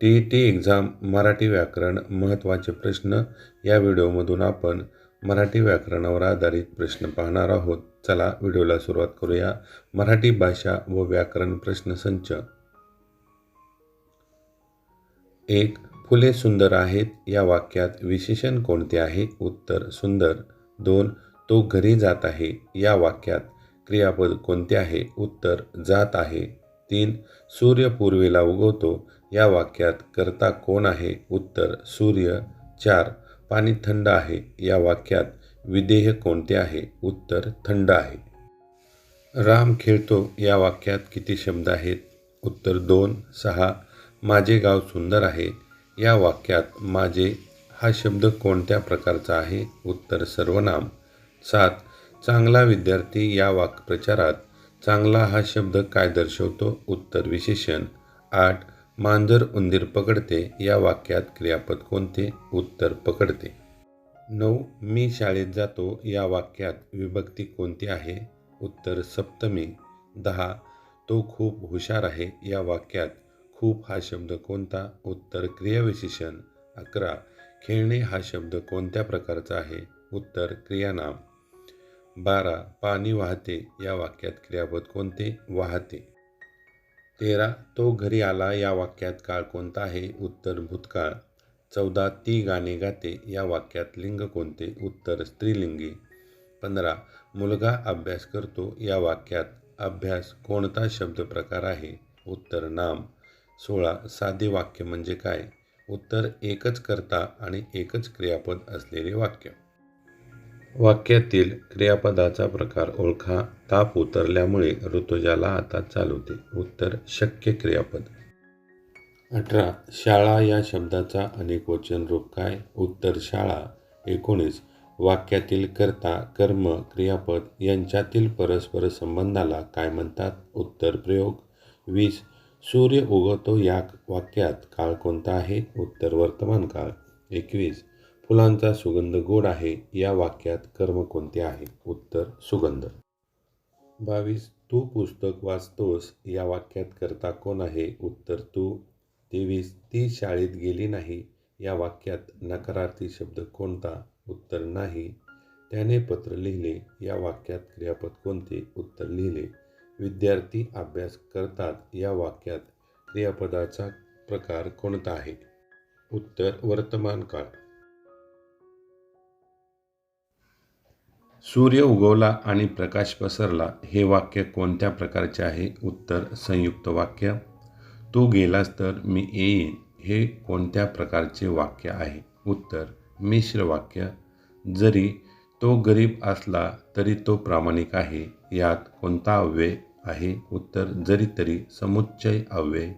T E T exam Marathi व्याकरण महत्त्वाचे प्रश्न या व्हिडिओमधून आपण मराठी व्याकरणावर आधारित प्रश्न पाहणार आहोत. चला व्हिडिओला सुरुवात करूया. मराठी भाषा व व्याकरण प्रश्नसंच एक फुले सुंदर आहेत या वाक्यात विशेषण कोणते आहे? उत्तर सुंदर. दोन तो घरी जात आहे या वाक्यात क्रियापद कोणते आहे? उत्तर जात आहे. तीन सूर्य पूर्वेला उगवतो. या वाक्यात कर्ता कोण आहे? उत्तर सूर्य. चार पाणी थंड आहे. या वाक्यात विधेय कोणते आहे? उत्तर थंड आहे. राम खेळतो. या वाक्यात किती शब्द आहेत? उत्तर दोन सहा. माझे गाव सुंदर आहे. या वाक्यात माझे हा शब्द कोणत्या प्रकारचा आहे? उत्तर सर्वनाम. सात चांगला विद्यार्थी या वाक्प्रचारात चांगला हा शब्द काय दर्शवतो? उत्तर विशेषण. आठ. मांजर उंदीर पकडते. या वाक्यात क्रियापद कोणते? उत्तर पकडते. नऊ. मी शाळेत जातो. या वाक्यात विभक्ती कोणती आहे? उत्तर सप्तमी. दहा. तो खूप हुशार आहे. या वाक्यात खूप हा शब्द कोणता? उत्तर क्रियाविशेषण. अकरा. खेळणे हा शब्द कोणत्या प्रकारचा आहे? उत्तर क्रियानाम. बारा पाणी वाहते या वाक्यात क्रियापद कोणते? वाहते. तेरा तो घरी आला या वाक्यात काळ कोणता आहे? उत्तर भूतकाळ. चौदा ती गाणे गाते या वाक्यात लिंग कोणते? उत्तर स्त्रीलिंगी. पंधरा मुलगा अभ्यास करतो या वाक्यात अभ्यास कोणता शब्द प्रकार आहे? उत्तर नाम. सोळा साधे वाक्य म्हणजे काय? उत्तर एकच करता आणि एकच क्रियापद असलेले वाक्य. वाक्यातील क्रियापदाचा प्रकार ओळखा. ताप उतरल्यामुळे ऋतुजाला आता चालवते उत्तर शक्य क्रियापद. अठरा शाळा या शब्दाचा अनेकवचन रूप काय? उत्तर शाळा. एकोणीस वाक्यातील कर्ता कर्म क्रियापद यांच्यातील परस्पर संबंधाला काय म्हणतात? उत्तर प्रयोग. वीस सूर्य उगवतो या वाक्यात काळ कोणता आहे? उत्तर वर्तमान काळ. एकवीस फुलांचा सुगंध गोड आहे या वाक्यात कर्म कोणते आहे? उत्तर सुगंध. बावीस तू पुस्तक वाचतोस या वाक्यात करता कोण आहे? उत्तर तू. तेवीस ती शाळेत गेली नाही या वाक्यात नकारार्थी शब्द कोणता? उत्तर नाही. त्याने पत्र लिहिले या वाक्यात क्रियापद कोणते? उत्तर लिहिले. विद्यार्थी अभ्यास करतात या वाक्यात क्रियापदाचा प्रकार कोणता आहे? उत्तर वर्तमान काळ. सूर्य उगवला आणि प्रकाश पसरला हे वाक्य कोणत्या प्रकारचे आहे? उत्तर संयुक्त वाक्य. तू गेलास तर मी येईन हे कोणत्या प्रकारचे वाक्य आहे? उत्तर मिश्र वाक्य. जरी तो गरीब असला तरी तो प्रामाणिक आहे यात कोणता अव्यय आहे? उत्तर जरी तरी समुच्चय अव्यय.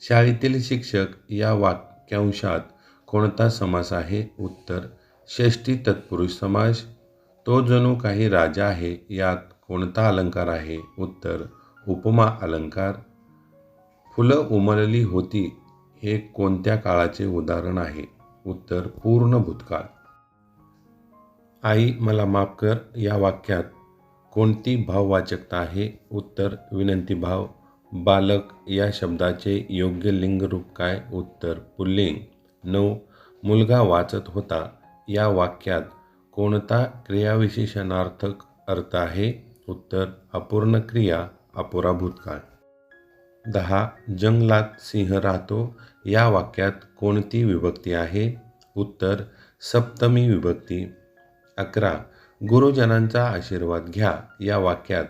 शाळेतील शिक्षक या वाक्यांशात कोणता समास आहे? उत्तर षष्टी तत्पुरुष समास तो जणू काही राजा आहे यात कोणता अलंकार आहे? उत्तर उपमा अलंकार. फुलं उमलली होती हे कोणत्या काळाचे उदाहरण आहे? उत्तर पूर्ण भूतकाळ. आई मला माफ कर या वाक्यात कोणती भाववाचकता आहे? उत्तर विनंती भाव. बालक या शब्दाचे योग्य लिंगरूप काय? उत्तर पुल्लिंग. नऊ मुलगा वाचत होता या वाक्यात कोणता क्रियाविशेषणार्थक अर्थ आहे? उत्तर अपूर्ण क्रिया अपुरा भूतकाळ. दहा जंगलात सिंह राहतो. या वाक्यात कोणती विभक्ती आहे? उत्तर सप्तमी विभक्ती. अकरा गुरुजनांचा आशीर्वाद घ्या. या वाक्यात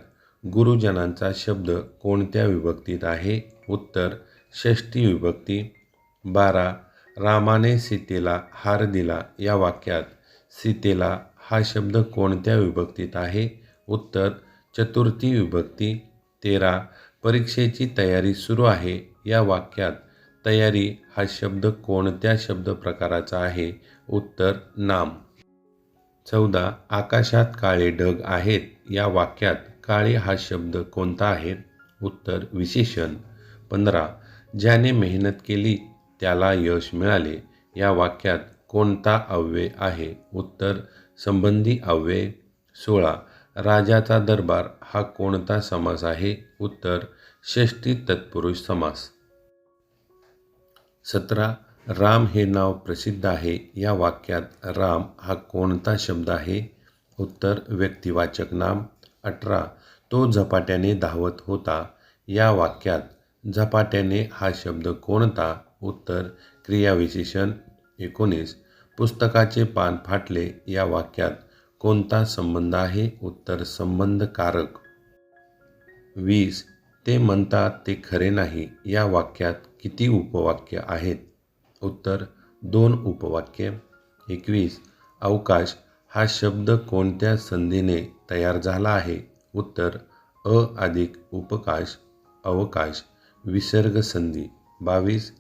गुरुजनांचा शब्द कोणत्या विभक्तीत आहे? उत्तर षष्टी विभक्ती. बारा रामाने सीतेला हार दिला. या वाक्यात सीतेला हा शब्द कोणत्या विभक्तीत आहे? उत्तर चतुर्थी विभक्ती. तेरा परीक्षेची तयारी सुरू आहे या वाक्यात तयारी हा शब्द कोणत्या शब्द प्रकाराचा आहे उत्तर नाम चौदा आकाशात काळे ढग आहेत या वाक्यात काळे हा शब्द कोणता आहे उत्तर विशेषण. पंधरा ज्याने मेहनत केली त्याला यश मिळाले. या वाक्यात कोणता अव्यय आहे? उत्तर संबंधी अव्यय सोळा. राजाचा दरबार हा कोणता समास आहे? उत्तर षष्टी तत्पुरुष समास. सतरा. राम हे नाव प्रसिद्ध आहे. या वाक्यात राम हा कोणता शब्द आहे? उत्तर व्यक्तिवाचक नाम. अठरा. तो झपाट्याने धावत होता. या वाक्यात झपाट्याने हा शब्द कोणता? उत्तर क्रियाविशेषण एकोणीस. पुस्तकाचे पान फाटले या वाक्यात कोणता संबंध आहे? उत्तर संबंधकारक. वीस. ते म्हणतात ते खरे नाही या वाक्यात किती उपवाक्य आहेत? उत्तर दोन उपवाक्य. एकवीस. अवकाश हा शब्द कोणत्या संधीने तयार झाला आहे? उत्तर अ अधिक उपकाश अवकाश विसर्ग संधी. बावीस.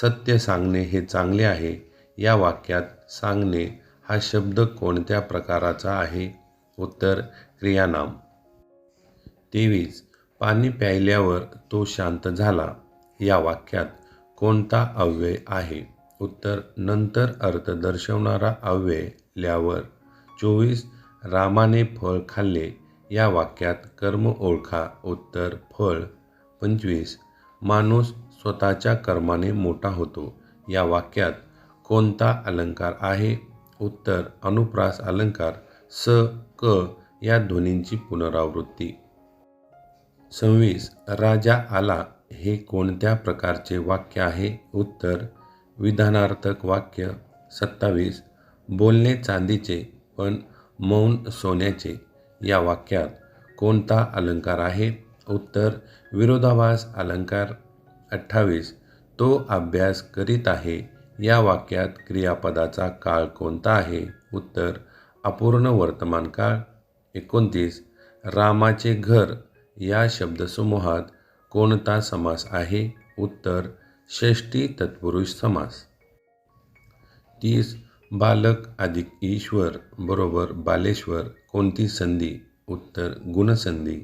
सत्य सांगणे हे चांगले आहे. या वाक्यात सांगणे हा शब्द कोणत्या प्रकाराचा आहे? उत्तर क्रियानाम. तेवीस. पाणी प्यायल्यावर तो शांत झाला. या वाक्यात कोणता अव्यय आहे? उत्तर नंतर अर्थ दर्शवणारा अव्यय ल्यावर. चोवीस. रामाने फळ खाल्ले. या वाक्यात कर्म ओळखा. उत्तर फळ. पंचवीस. माणूस स्वतःच्या कर्माने मोठा होतो. या वाक्यात कोणता अलंकार आहे? उत्तर अनुप्रास अलंकार स क या ध्वनींची पुनरावृत्ती. सव्वीस राजा आला हे कोणत्या प्रकारचे वाक्य आहे? उत्तर विधानार्थक वाक्य सत्तावीस बोलणे चांदीचे पण मौन सोन्याचे. या वाक्यात कोणता अलंकार आहे? उत्तर विरोधाभास अलंकार अठ्ठावीस तो अभ्यास करीत आहे. या वाक्यात क्रियापदाचा काळ कोणता आहे? उत्तर अपूर्ण वर्तमान काळ. एकोणतीस रामाचे घर. या शब्दसमूहात कोणता समास आहे? उत्तर षष्टी तत्पुरुष समास. तीस बालक अधिक ईश्वर बरोबर बालेश्वर. कोणती संधी? उत्तर गुणसंधी.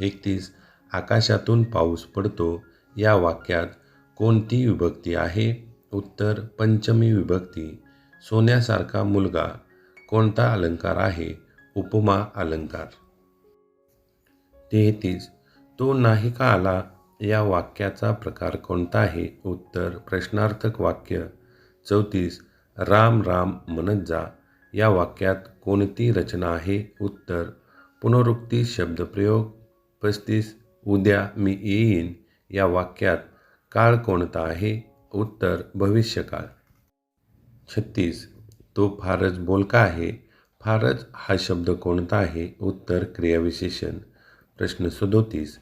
एकतीस आकाशातून पाऊस पडतो. या वाक्यात कोणती विभक्ती आहे? उत्तर पंचमी विभक्ती. सोन्यासारखा मुलगा. कोणता अलंकार आहे? उपमा अलंकार. तेहतीस. तो नाही का आला? या वाक्याचा प्रकार कोणता आहे? उत्तर प्रश्नार्थक वाक्य. चौतीस. राम राम म्हणत जा. या वाक्यात कोणती रचना आहे? उत्तर पुनरुक्ती शब्दप्रयोग. पस्तीस. उद्या मी येईन. या वाक्यात काळ कोणता आहे? उत्तर भविष्यकाळ. छत्तीस तो फारच बोलका आहे. फारच हा शब्द कोणता आहे? उत्तर क्रियाविशेषण. प्रश्न सदोतीस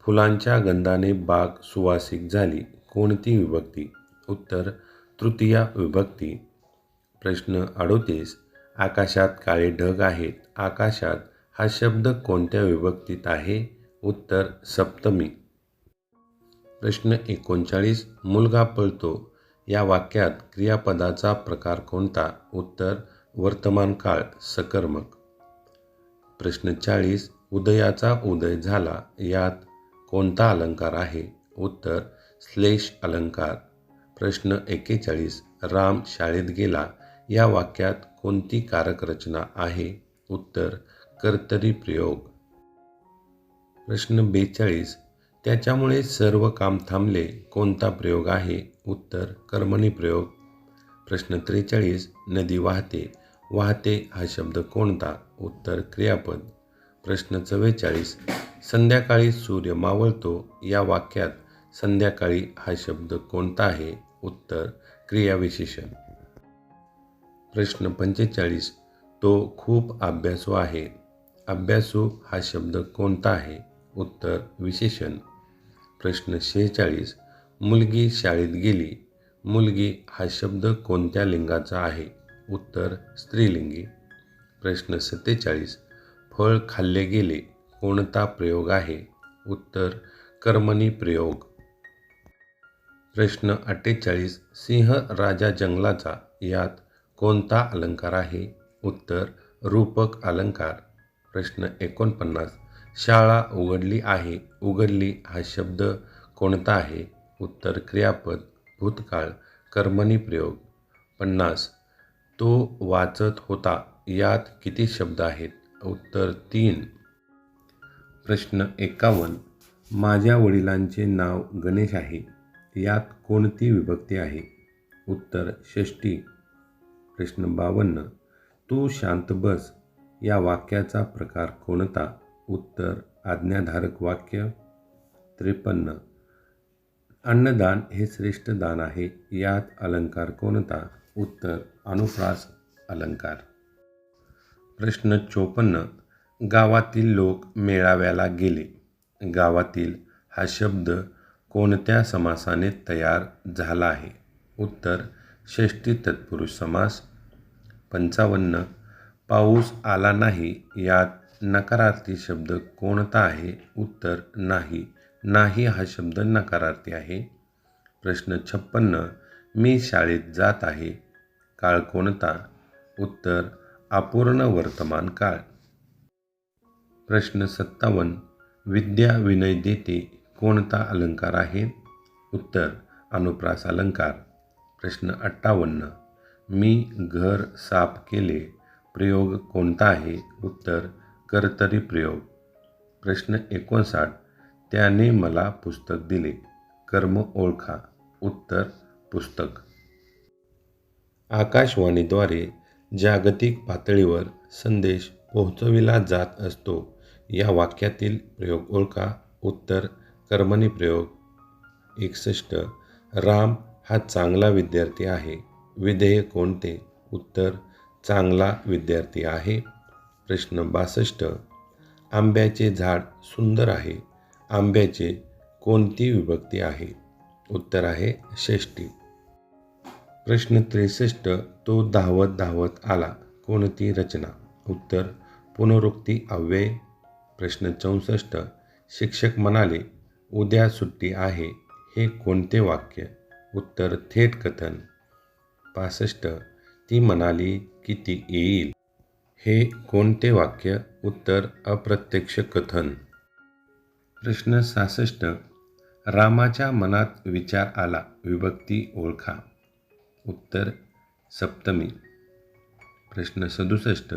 फुलांच्या गंधाने बाग सुवासिक झाली कोणती विभक्ती? उत्तर तृतीया विभक्ती. प्रश्न अडोतीस आकाशात काळे ढग आहेत. आकाशात हा शब्द कोणत्या विभक्तीत आहे? उत्तर सप्तमी. प्रश्न एकोणचाळीस मुलगा पळतो. या वाक्यात क्रियापदाचा प्रकार कोणता? उत्तर वर्तमान काळ सकर्मक. प्रश्न चाळीस उदयाचा उदय झाला. यात कोणता अलंकार आहे? उत्तर श्लेष अलंकार. प्रश्न एक्केचाळीस राम शाळेत गेला. या वाक्यात कोणती कारक रचना आहे? उत्तर कर्तरी प्रयोग. प्रश्न बेचाळीस त्याच्यामुळे सर्व काम थांबले. कोणता प्रयोग आहे? उत्तर कर्मणी प्रयोग. प्रश्न त्रेचाळीस नदी वाहते. वाहते हा शब्द कोणता? उत्तर क्रियापद. प्रश्न चव्वेचाळीस संध्याकाळी सूर्य मावळतो. या वाक्यात संध्याकाळी हा शब्द कोणता आहे? उत्तर क्रियाविशेषण प्रश्न पंचेचाळीस तो खूप अभ्यासू आहे. अभ्यासू हा शब्द कोणता आहे? उत्तर विशेषण. प्रश्न शेहेचाळीस. मुलगी शाळेत गेली. मुलगी हा शब्द कोणत्या लिंगाचा आहे? उत्तर स्त्रीलिंगी. प्रश्न सत्तेचाळीस. फळ खाल्ले गेले कोणता प्रयोग आहे? उत्तर कर्मणी प्रयोग. प्रश्न अठ्ठेचाळीस. सिंह राजा जंगलाचा यात कोणता अलंकार आहे? उत्तर रूपक अलंकार. प्रश्न एकोणपन्नास. शाळा उघडली आहे. उघडली हा शब्द कोणता आहे? उत्तर क्रियापद भूतकाळ कर्मणी प्रयोग. पन्नास. तो वाचत होता. यात किती शब्द आहेत? उत्तर तीन. प्रश्न एकावन्न. माझ्या वडिलांचे नाव गणेश आहे. यात कोणती विभक्ती आहे? उत्तर षष्टी. प्रश्न बावन्न. तू शांत बस. या वाक्याचा प्रकार कोणता? उत्तर आज्ञाधारक वाक्य त्रेपन्न. अन्नदान हे श्रेष्ठ दान आहे यात अलंकार कोणता? उत्तर अनुप्रास अलंकार. प्रश्न चोपन्न. गावातील लोक मेळाव्याला गेले. गावातील हा शब्द कोणत्या समासाने तयार झाला आहे? उत्तर षष्टी तत्पुरुष समास. पंचावन्न. पाऊस आला नाही यात नकारार्थी शब्द कोणता आहे? उत्तर नाही. नाही हा शब्द नकारार्थी आहे. प्रश्न छप्पन्न. मी शाळेत जात आहे. काळ कोणता? उत्तर अपूर्ण वर्तमान काळ. प्रश्न सत्तावन्न. विद्या विनय देते कोणता अलंकार आहे? उत्तर अनुप्रास अलंकार. प्रश्न अठ्ठावन्न. मी घर साफ केले. प्रयोग कोणता आहे? उत्तर कर्तरी प्रयोग. प्रश्न एकोणसाठ. त्याने मला पुस्तक दिले. कर्म ओळखा. उत्तर पुस्तक. आकाशवाणीद्वारे जागतिक पातळीवर संदेश पोहोचविला जात असतो. या वाक्यातील प्रयोग ओळखा. उत्तर कर्मणी प्रयोग. एकसष्ट. राम हा चांगला विद्यार्थी आहे. विधेय कोणते? उत्तर चांगला विद्यार्थी आहे. प्रश्न बासष्ट. आंब्याचे झाड सुंदर आहे. आंब्याचे कोणती विभक्ती आहे? उत्तर आहे षष्टी. प्रश्न त्रेसष्ट तो धावत धावत आला. कोणती रचना? उत्तर पुनरुक्ती अव्यय. प्रश्न चौसष्ट शिक्षक म्हणाले उद्या सुट्टी आहे. हे कोणते वाक्य? उत्तर थेट कथन. पासष्ट ती म्हणाली की ती येईल. हे कोणते वाक्य उत्तर अप्रत्यक्ष कथन? प्रश्न सहासष्ट. रामाच्या मनात विचार आला विभक्ती ओळखा. उत्तर सप्तमी. प्रश्न सदुसष्ट.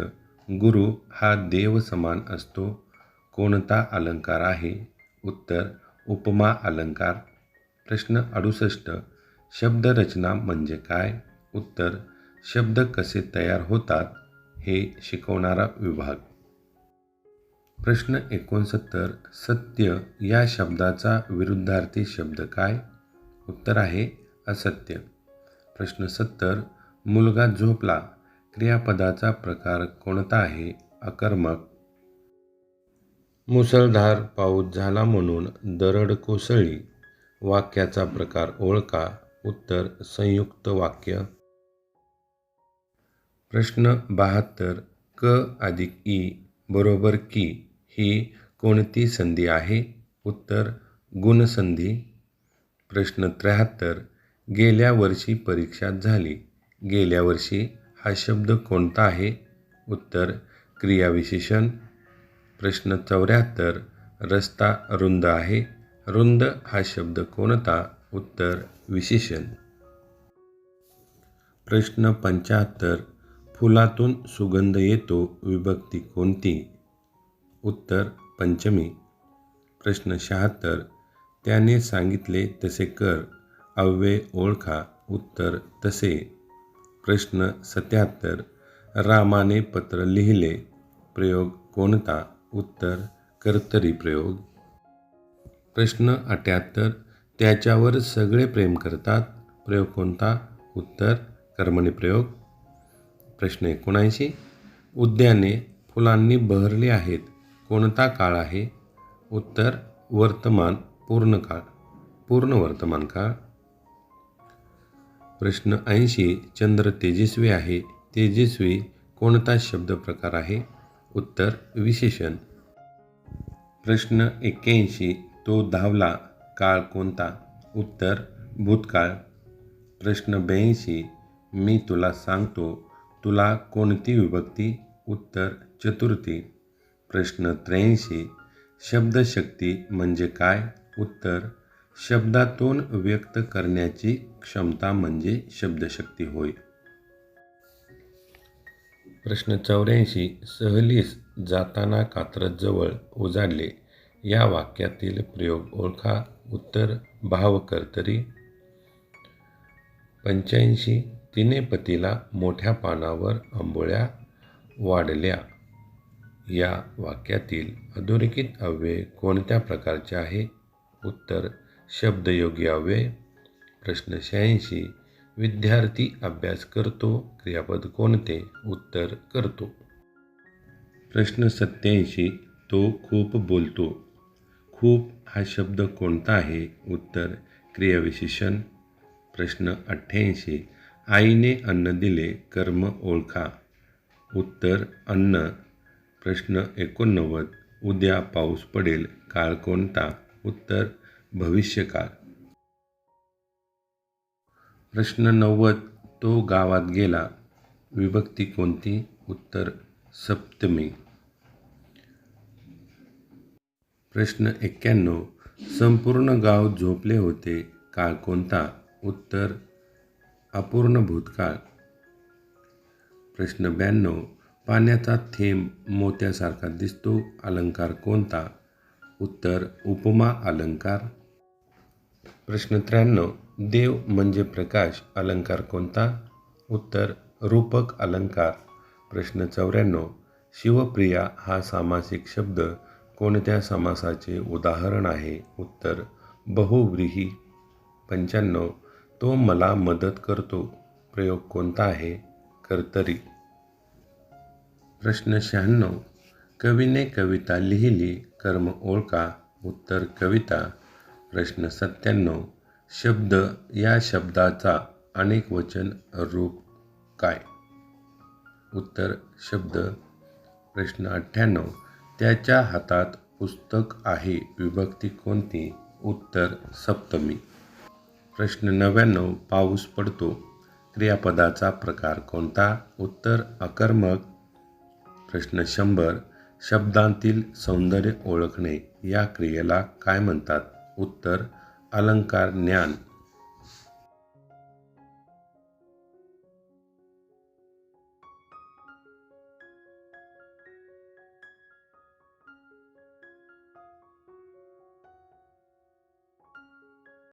गुरु हा देव समान असतो कोणता अलंकार आहे? उत्तर उपमा अलंकार. प्रश्न अडुसष्ट. शब्दरचना म्हणजे काय? उत्तर शब्द कसे तयार होतात? हे शिकवणारा विभाग. प्रश्न एकोणसत्तर सत्य या शब्दाचा विरुद्धार्थी शब्द काय? उत्तर आहे असत्य. प्रश्न सत्तर मुलगा झोपला क्रियापदाचा प्रकार कोणता आहे? अकर्मक. मुसळधार पाऊस झाला म्हणून दरड कोसळली. वाक्याचा प्रकार ओळखा. उत्तर संयुक्त वाक्य. प्रश्न बहात्तर क अधिक ई बरोबर की ही कोणती संधी आहे? उत्तर गुणसंधी. प्रश्न त्र्याहत्तर गेल्या वर्षी परीक्षा झाली. गेल्या वर्षी हा शब्द कोणता आहे? उत्तर क्रियाविशेषण प्रश्न चौऱ्याहत्तर रस्ता रुंद आहे. रुंद हा शब्द कोणता? उत्तर विशेषण. प्रश्न पंच्याहत्तर फुलातून सुगंध येतो विभक्ती कोणती? उत्तर पंचमी. प्रश्न शहात्तर. त्याने सांगितले तसे कर. अव्यय ओळखा. उत्तर तसे. प्रश्न सत्याहत्तर. रामाने पत्र लिहिले. प्रयोग कोणता? उत्तर कर्तरी प्रयोग. प्रश्न अठ्याहत्तर. त्याच्यावर सगळे प्रेम करतात. प्रयोग कोणता? उत्तर कर्मणी प्रयोग. प्रश्न एकोणऐंशी उद्याने फुलांनी बहरली आहेत. कोणता काळ आहे? उत्तर वर्तमान पूर्ण काळ. पूर्ण वर्तमान काळ? प्रश्न ऐंशी चंद्र तेजस्वी आहे. तेजस्वी कोणता शब्द प्रकार आहे? उत्तर विशेषण. प्रश्न एक्क्याऐंशी तो धावला काळ कोणता? उत्तर भूतकाळ. प्रश्न ब्याऐंशी मी तुला सांगतो तुला कोणती विभक्ती? उत्तर चतुर्थी. प्रश्न त्र्याऐंशी. शब्दशक्ती म्हणजे काय? उत्तर शब्दातून व्यक्त करण्याची क्षमता म्हणजे शब्दशक्ती होय. प्रश्न चौऱ्याऐंशी. सहलीस जाताना कात्रजवळ उजाडले या वाक्यातील प्रयोग ओळखा. उत्तर भावकर्तरी पंच्याऐंशी. तिने पतीला मोठ्या पानावर आंबोळ्या वाढल्या. या वाक्यातील अधोरेखित अव्यय कोणत्या प्रकारचे आहे? उत्तर शब्दयोगी अव्यय. प्रश्न शहाऐंशी विद्यार्थी अभ्यास करतो क्रियापद कोणते? उत्तर करतो. प्रश्न सत्याऐंशी तो खूप बोलतो. खूप हा शब्द कोणता आहे? उत्तर क्रियाविशेषण. प्रश्न अठ्ठ्याऐंशी आईने अन्न दिले कर्म ओळखा. उत्तर अन्न. प्रश्न एकोणनव्वद. उद्या पाऊस पडेल काळ कोणता? उत्तर भविष्यकाळ. प्रश्न नव्वद. तो गावात गेला. विभक्ती कोणती? उत्तर सप्तमी. प्रश्न एक्क्याण्णव. संपूर्ण गाव झोपले होते काळ कोणता? उत्तर अपूर्ण भूतकाळ. प्रश्न ब्याण्णव. पाण्याचा थेंब मोत्यासारखा दिसतो अलंकार कोणता? उत्तर उपमा अलंकार. प्रश्न त्र्याण्णव. देव म्हणजे प्रकाश अलंकार कोणता? उत्तर रूपक अलंकार. प्रश्न चौऱ्याण्णव. शिवप्रिया हा सामासिक शब्द कोणत्या समासाचे उदाहरण आहे? उत्तर बहुव्रीही. पंच्याण्णव. तो मला मदत करतो. प्रयोग कोणता आहे? कर्तरी. प्रश्न शहाण्णव. कवीने कविता लिहिली कर्म ओळखा उत्तर कविता. प्रश्न सत्त्याण्णव. शब्द या शब्दाचा अनेक वचन रूप काय? उत्तर शब्द. प्रश्न अठ्ठ्याण्णव. त्याच्या हातात पुस्तक आहे विभक्ती कोणती? उत्तर सप्तमी. प्रश्न नव्याण्णव पाऊस पडतो. क्रियापदाचा प्रकार कोणता? उत्तर अकर्मक प्रश्न शंभर शब्दांतील सौंदर्य ओळखणे. या क्रियेला काय म्हणतात? उत्तर अलंकार ज्ञान.